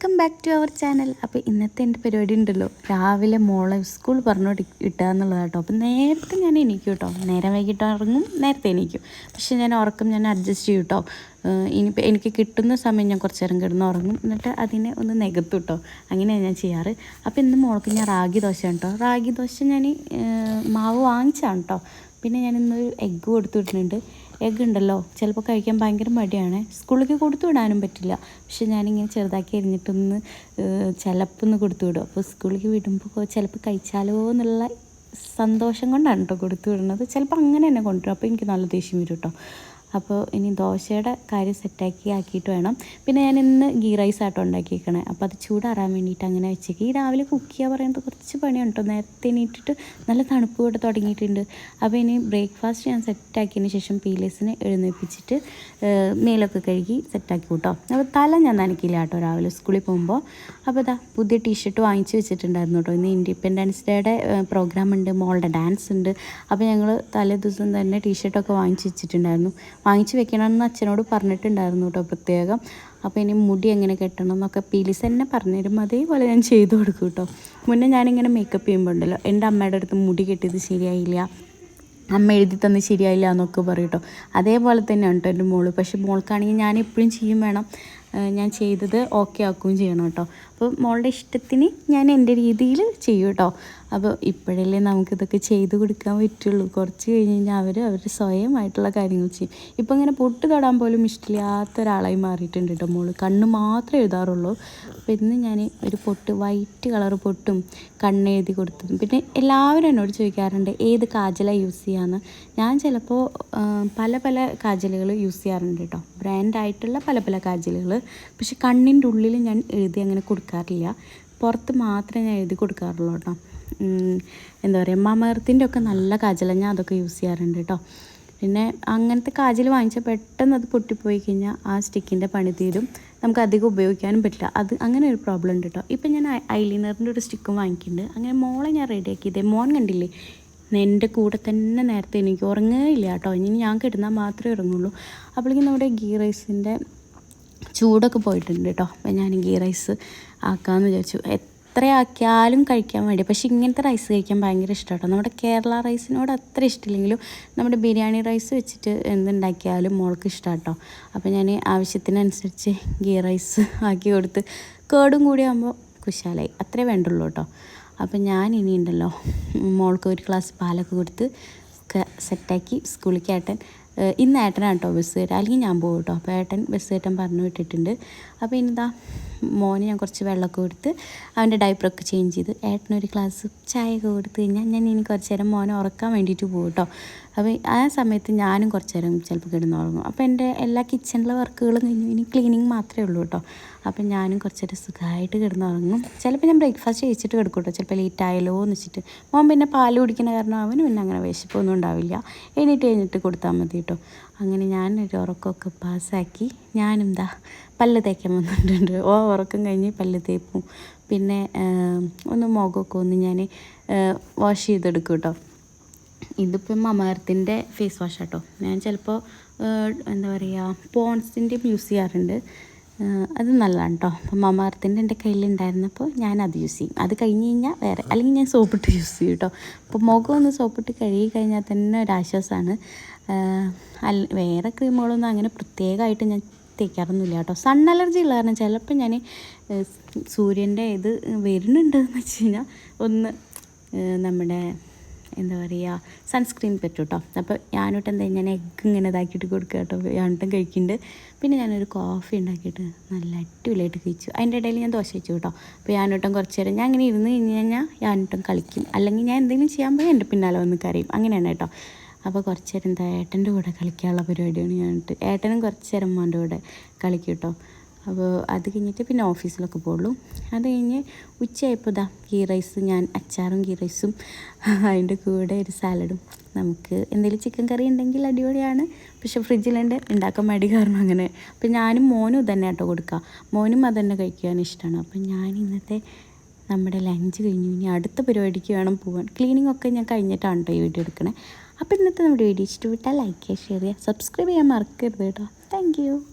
Welcome back to our channel അപ്പോൾ ഇന്നത്തെ എന്റെ പരിപാടി ഉണ്ടല്ലോ. രാവിലെ മോളെ സ്കൂൾ പറഞ്ഞു ഇട്ടുക എന്നുള്ളതാട്ടോ അപ്പോൾ നേരത്തെ ഞാൻ എണീക്കും കേട്ടോ നേരം വൈകിട്ട് ഇറങ്ങും നേരത്തെ എണീക്കും. പക്ഷേ ഞാൻ ഉറക്കം ഞാൻ അഡ്ജസ്റ്റ് ചെയ്യും കേട്ടോ ഇനിയിപ്പോൾ എനിക്ക് കിട്ടുന്ന സമയം ഞാൻ കുറച്ച് നേരം കിടന്ന് ഉറങ്ങും. എന്നിട്ട് അതിനെ ഒന്ന് നികത്തും കേട്ടോ അങ്ങനെയാണ് ഞാൻ ചെയ്യാറ്. അപ്പോൾ ഇന്ന് മോൾക്ക് ഞാൻ റാഗി ദോശ കേട്ടോ റാഗി ദോശ ഞാൻ മാവ് വാങ്ങിച്ചാണ് കേട്ടോ പിന്നെ ഞാൻ ഇന്നൊരു എഗ്ഗ് കൊടുത്തു വിട്ടിട്ടുണ്ട്. എഗ്ഗ് ഉണ്ടല്ലോ. ചിലപ്പോൾ കഴിക്കാൻ ഭയങ്കര മടിയാണ്. സ്കൂളിലേക്ക് കൊടുത്തു വിടാനും പറ്റില്ല. പക്ഷെ ഞാനിങ്ങനെ ചെറുതാക്കി എറിഞ്ഞിട്ടൊന്ന് ചിലപ്പോൾ ഒന്ന് കൊടുത്തു വിടും. അപ്പോൾ സ്കൂളിലേക്ക് വിടുമ്പോൾ ചിലപ്പോൾ കഴിച്ചാലോ എന്നുള്ള സന്തോഷം കൊണ്ടാണ് കേട്ടോ കൊടുത്തു വിടുന്നത്. ചിലപ്പോൾ അങ്ങനെ തന്നെ കൊണ്ടുവരും. അപ്പോൾ എനിക്ക് നല്ല ദേഷ്യം വരും കേട്ടോ അപ്പോൾ ഇനി ദോശയുടെ കാര്യം സെറ്റാക്കി ആക്കിയിട്ട് വേണം. പിന്നെ ഞാൻ ഇന്ന് ഗീ റൈസ് ആട്ടോ ഉണ്ടാക്കിയിരിക്കണേ അപ്പോൾ അത് ചൂടാറാൻ വേണ്ടിയിട്ട് അങ്ങനെ വെച്ചേക്ക്. ഈ രാവിലെ കുക്ക് ചെയ്യുക പറയുന്നത് കുറച്ച് പണിയാണ് കേട്ടോ നേരത്തെ എണീറ്റിട്ട് നല്ല തണുപ്പ് കൂടെ തുടങ്ങിയിട്ടുണ്ട്. അപ്പോൾ ഇനി ബ്രേക്ക്ഫാസ്റ്റ് ഞാൻ സെറ്റാക്കിയതിന് ശേഷം പീലേസിനെ എഴുന്നേൽപ്പിച്ചിട്ട് മേലൊക്കെ കഴുകി സെറ്റാക്കി കൂട്ടോ അപ്പോൾ തല ഞാൻ നനയ്ക്കില്ല കേട്ടോ രാവിലെ സ്കൂളിൽ പോകുമ്പോൾ. അപ്പോൾ ഇതാ പുതിയ ടീഷർട്ട് വാങ്ങിച്ച് വെച്ചിട്ടുണ്ടായിരുന്നു കേട്ടോ ഇന്ന് ഇൻഡിപെൻഡൻസ് ഡേയുടെ പ്രോഗ്രാം ഉണ്ട് മോളുടെ ഡാൻസ് ഉണ്ട്. അപ്പോൾ ഞങ്ങൾ തലേ ദിവസം തന്നെ ടീഷർട്ടൊക്കെ വാങ്ങിച്ച് വെച്ചിട്ടുണ്ടായിരുന്നു. വാങ്ങിച്ച് വെക്കണമെന്ന് അച്ഛനോട് പറഞ്ഞിട്ടുണ്ടായിരുന്നു കേട്ടോ പ്രത്യേകം. അപ്പോൾ ഇനി മുടി എങ്ങനെ കെട്ടണം എന്നൊക്കെ പീലിസ് തന്നെ പറഞ്ഞുതരും. അതേപോലെ ഞാൻ ചെയ്തു കൊടുക്കും കേട്ടോ. മുന്നേ ഞാനിങ്ങനെ മേക്കപ്പ് ചെയ്യുമ്പോൾ ഉണ്ടല്ലോ എന്റെ അമ്മയുടെ അടുത്ത് മുടി കെട്ടിയത് ശരിയായില്ല. അമ്മ എഴുതി തന്ന് ശരിയായില്ല എന്നൊക്കെ പറയും കേട്ടോ. അതേപോലെ തന്നെയാണ് കേട്ടോ എന്റെ മോൾ. പക്ഷെ മോൾക്കാണെങ്കിൽ ഞാൻ എപ്പോഴും ചെയ്യും വേണം. ഞാൻ ചെയ്തത് ഓക്കെ ആക്കുകയും ചെയ്യണം കേട്ടോ. അപ്പോൾ മോളുടെ ഇഷ്ടത്തിന് ഞാൻ എന്റെ രീതിയിൽ ചെയ്യും കേട്ടോ. അപ്പോൾ ഇപ്പോഴല്ലേ നമുക്കിതൊക്കെ ചെയ്തു കൊടുക്കാൻ പറ്റുള്ളൂ. കുറച്ച് കഴിഞ്ഞ് കഴിഞ്ഞാൽ അവർ അവർ സ്വയമായിട്ടുള്ള കാര്യങ്ങൾ ചെയ്യും. ഇപ്പം ഇങ്ങനെ പൊട്ട് തൊടാൻ പോലും ഇഷ്ടമില്ലാത്ത ഒരാളായി മാറിയിട്ടുണ്ട് കേട്ടോ മോൾ. കണ്ണ് മാത്രമേ എഴുതാറുള്ളൂ. അപ്പോൾ ഇന്ന് ഞാൻ ഒരു പൊട്ട് വൈറ്റ് കളർ പൊട്ടും കണ്ണെഴുതി കൊടുത്തതും പിന്നെ എല്ലാവരും എന്നോട് ചോദിക്കാറുണ്ട് ഏത് കാജലാണ് യൂസ് ചെയ്യാമെന്ന് ഞാൻ ചിലപ്പോൾ പല പല കാജലുകൾ യൂസ് ചെയ്യാറുണ്ട് കേട്ടോ ബ്രാൻഡായിട്ടുള്ള പല പല കാജലുകൾ പക്ഷെ കണ്ണിന്റെ ഉള്ളിൽ ഞാൻ എഴുതി അങ്ങനെ കൊടുക്കാറില്ല. പുറത്ത് മാത്രമേ ഞാൻ എഴുതി കൊടുക്കാറുള്ളൂ കേട്ടോ എന്താ പറയുക മമർത്തിന്റെ ഒക്കെ നല്ല കാജലാണ് ഞാൻ അതൊക്കെ യൂസ് ചെയ്യാറുണ്ട് കേട്ടോ പിന്നെ അങ്ങനത്തെ കാജൽ വാങ്ങിച്ചാൽ പെട്ടെന്ന് അത് പൊട്ടിപ്പോയി കഴിഞ്ഞാൽ ആ സ്റ്റിക്കിന്റെ പണി തീരും. നമുക്ക് അധികം ഉപയോഗിക്കാനും പറ്റില്ല. അത് അങ്ങനെ ഒരു പ്രോബ്ലം ഉണ്ട് കേട്ടോ ഇപ്പം ഞാൻ ഐലൈനറിന്റെ ഒരു സ്റ്റിക്കും വാങ്ങിക്കുന്നുണ്ട് അങ്ങനെ മോളെ ഞാൻ റെഡിയാക്കിയതേ മോൻ കണ്ടില്ലേ? എന്റെ കൂടെ തന്നെ നേരത്തെ എനിക്ക് ഉറങ്ങുകയില്ല കേട്ടോ ഇനി ഞാൻ കിടന്നാൽ മാത്രമേ ഉറങ്ങുള്ളൂ. അപ്പോഴേക്കും നമ്മുടെ ഗീ റൈസിന്റെ ചൂടൊക്കെ പോയിട്ടുണ്ട് കേട്ടോ അപ്പം ഞാൻ ഗീ റൈസ് ആക്കാമെന്ന് വിചാരിച്ചു. എത്രയാക്കിയാലും കഴിക്കാൻ വേണ്ടി. പക്ഷെ ഇങ്ങനത്തെ റൈസ് കഴിക്കാൻ ഭയങ്കര ഇഷ്ടമാണ് നമ്മുടെ കേരള റൈസിനോട് അത്ര ഇഷ്ടമില്ലെങ്കിലും നമ്മുടെ ബിരിയാണി റൈസ് വെച്ചിട്ട് എന്തുണ്ടാക്കിയാലും മോൾക്ക് ഇഷ്ടമാട്ടോ അപ്പോൾ ഞാൻ ആവശ്യത്തിനനുസരിച്ച് ഗീ റൈസ് ആക്കി കൊടുത്ത് കേടും കൂടി ആകുമ്പോൾ കുശാലായി. അത്രേ വേണ്ടുള്ളൂ കേട്ടോ അപ്പം ഞാൻ ഇനി ഉണ്ടല്ലോ മോൾക്ക് ഒരു ഗ്ലാസ് പാലൊക്കെ കൊടുത്ത് സെറ്റാക്കി സ്കൂളിലേക്ക് ഏട്ടൻ ഇന്ന് ഏട്ടനാണ് കേട്ടോ ബസ് കയറ്റുക അല്ലെങ്കിൽ ഞാൻ പോകും കേട്ടോ അപ്പോൾ ഏട്ടൻ ബസ് കയറ്റാൻ പറഞ്ഞു വിട്ടിട്ടുണ്ട്. അപ്പോൾ ഇനിതാ മോന് ഞാൻ കുറച്ച് വെള്ളമൊക്കെ കൊടുത്ത് അവന്റെ ഡൈപ്പറൊക്കെ ചേഞ്ച് ചെയ്ത് ഏട്ടനൊരു ഗ്ലാസ് ചായയൊക്കെ കൊടുത്ത് കഴിഞ്ഞാൽ ഞാൻ ഇനി കുറച്ച് നേരം മോനെ ഉറക്കാൻ വേണ്ടിയിട്ട് പോകും കേട്ടോ. അപ്പോൾ ആ സമയത്ത് ഞാനും കുറച്ച് നേരം ചിലപ്പോൾ കിടന്നുറങ്ങും അപ്പോൾ എന്റെ എല്ലാ കിച്ചണിലെ വർക്കുകളും കഴിഞ്ഞു. ഇനി ക്ലീനിങ് മാത്രമേ ഉള്ളൂ കേട്ടോ. അപ്പം ഞാനും കുറച്ച് നേരം സുഖമായിട്ട് കിടന്നുറങ്ങും ചിലപ്പോൾ ഞാൻ ബ്രേക്ക്ഫാസ്റ്റ് കഴിച്ചിട്ട് കിടക്കും കേട്ടോ. ചിലപ്പോൾ ലേറ്റ് ആയല്ലോ എന്ന് വെച്ചിട്ട്. മോൻ പിന്നെ പാൽ കുടിക്കുന്ന കാരണം അവനും പിന്നെ അങ്ങനെ വിശപ്പൊന്നും ഉണ്ടാവില്ല. എണീറ്റ് കഴിഞ്ഞിട്ട് കൊടുത്താൽ മതി കേട്ടോ. അങ്ങനെ ഞാനൊരു ഉറക്കമൊക്കെ പാസ്സാക്കി. ഞാനെന്താ പല്ല് തേക്കാൻ വന്നിട്ടുണ്ട്. ഓ ഉറക്കം കഴിഞ്ഞ് പല്ല് തേപ്പും. പിന്നെ ഒന്ന് മുഖമൊക്കെ ഒന്ന് ഞാൻ വാഷ് ചെയ്തെടുക്കും കേട്ടോ ഇതിപ്പം മമർത്തിന്റെ ഫേസ് വാഷ് കേട്ടോ ഞാൻ ചിലപ്പോൾ എന്താ പറയുക പോൺസിന്റെ യൂസ് ചെയ്യാറുണ്ട്. അത് നല്ലതാണ് കേട്ടോ അപ്പം മമാർത്തിന്റെ എന്റെ കയ്യിലുണ്ടായിരുന്നപ്പോൾ ഞാൻ അത് യൂസ് ചെയ്യും. അത് കഴിഞ്ഞ് കഴിഞ്ഞാൽ വേറെ അല്ലെങ്കിൽ ഞാൻ സോപ്പിട്ട് യൂസ് ചെയ്യും കേട്ടോ അപ്പോൾ മുഖം ഒന്ന് സോപ്പിട്ട് കഴുകി കഴിഞ്ഞാൽ തന്നെ ഒരു ആശ്വാസമാണ് അല്ല വേറെ ക്രീമുകളൊന്നും അങ്ങനെ പ്രത്യേകമായിട്ട് ഞാൻ തേക്കാറൊന്നുമില്ല കേട്ടോ സൺ അലർജി ഉള്ള കാരണം ചിലപ്പോൾ ഞാൻ സൂര്യന്റെ ഇത് വരുന്നുണ്ടെന്ന് വെച്ച് കഴിഞ്ഞാൽ ഒന്ന് നമ്മുടെ എന്താ പറയുക സൺസ്ക്രീൻ പറ്റും കേട്ടോ അപ്പോൾ ഞാനോട്ട് എന്താ ഞാൻ എഗ്ഗ് ഇങ്ങനെ ഇതാക്കിയിട്ട് കൊടുക്കുക കേട്ടോ ഞാനിട്ടും കഴിക്കുന്നുണ്ട് പിന്നെ ഞാനൊരു കോഫി ഉണ്ടാക്കിയിട്ട് നല്ല അടിപൊളിയായിട്ട് കഴിച്ചു. അതിന്റെ ഇടയിൽ ഞാൻ ദോശ വെച്ചു കേട്ടോ അപ്പോൾ ഞാനോട്ടം കുറച്ച് നേരം ഞാൻ അങ്ങനെ ഇരുന്ന് കഴിഞ്ഞ് കഴിഞ്ഞാൽ ഞാനോട്ടം കളിക്കും. അല്ലെങ്കിൽ ഞാൻ എന്തെങ്കിലും ചെയ്യാൻ പോയി എന്റെ പിന്നാലെ വന്ന് കരയും. അങ്ങനെയാണ് കേട്ടോ അപ്പോൾ കുറച്ച് നേരം എന്താ ഏട്ടന്റെ കൂടെ കളിക്കാനുള്ള പരിപാടിയാണ് ഞാനിട്ട്. ഏട്ടനും കുറച്ച് നേരം മോന്റെ കൂടെ കളിക്കും കേട്ടോ അപ്പോൾ അത് കഴിഞ്ഞിട്ട് പിന്നെ ഓഫീസിലൊക്കെ പോകുള്ളൂ. അത് കഴിഞ്ഞ് ഉച്ചയായപ്പോൾ ഇതാ ഗീ റൈസ് ഞാൻ അച്ചാറും ഗീ റൈസും അതിന്റെ കൂടെ ഒരു സാലഡും. നമുക്ക് എന്തെങ്കിലും ചിക്കൻ കറി ഉണ്ടെങ്കിൽ അടിപൊളിയാണ്. പക്ഷെ ഫ്രിഡ്ജിലുണ്ട് ഉണ്ടാക്കാൻ മടി കാരണം അങ്ങനെ. അപ്പം ഞാനും മോനും തന്നെ കേട്ടോ കൊടുക്കുക മോനും തന്നെ കഴിക്കാൻ ഇഷ്ടമാണ്. അപ്പം ഞാൻ ഇന്നത്തെ നമ്മുടെ ലഞ്ച് കഴിഞ്ഞു ഇനി അടുത്ത പരിപാടിക്ക് വേണം പോകാൻ ക്ലീനിങ് ഒക്കെ ഞാൻ കഴിഞ്ഞിട്ടാണ് കേട്ടോ ഈ വീഡിയോ എടുക്കണേ. അപ്പോൾ ഇന്നത്തെ നമ്മുടെ വീഡിയോ ഇഷ്ടപ്പെട്ടാൽ ലൈക്ക് ചെയ്യുക ഷെയർ ചെയ്യുക സബ്സ്ക്രൈബ് ചെയ്യാൻ മറക്കരുത് കേട്ടോ. താങ്ക്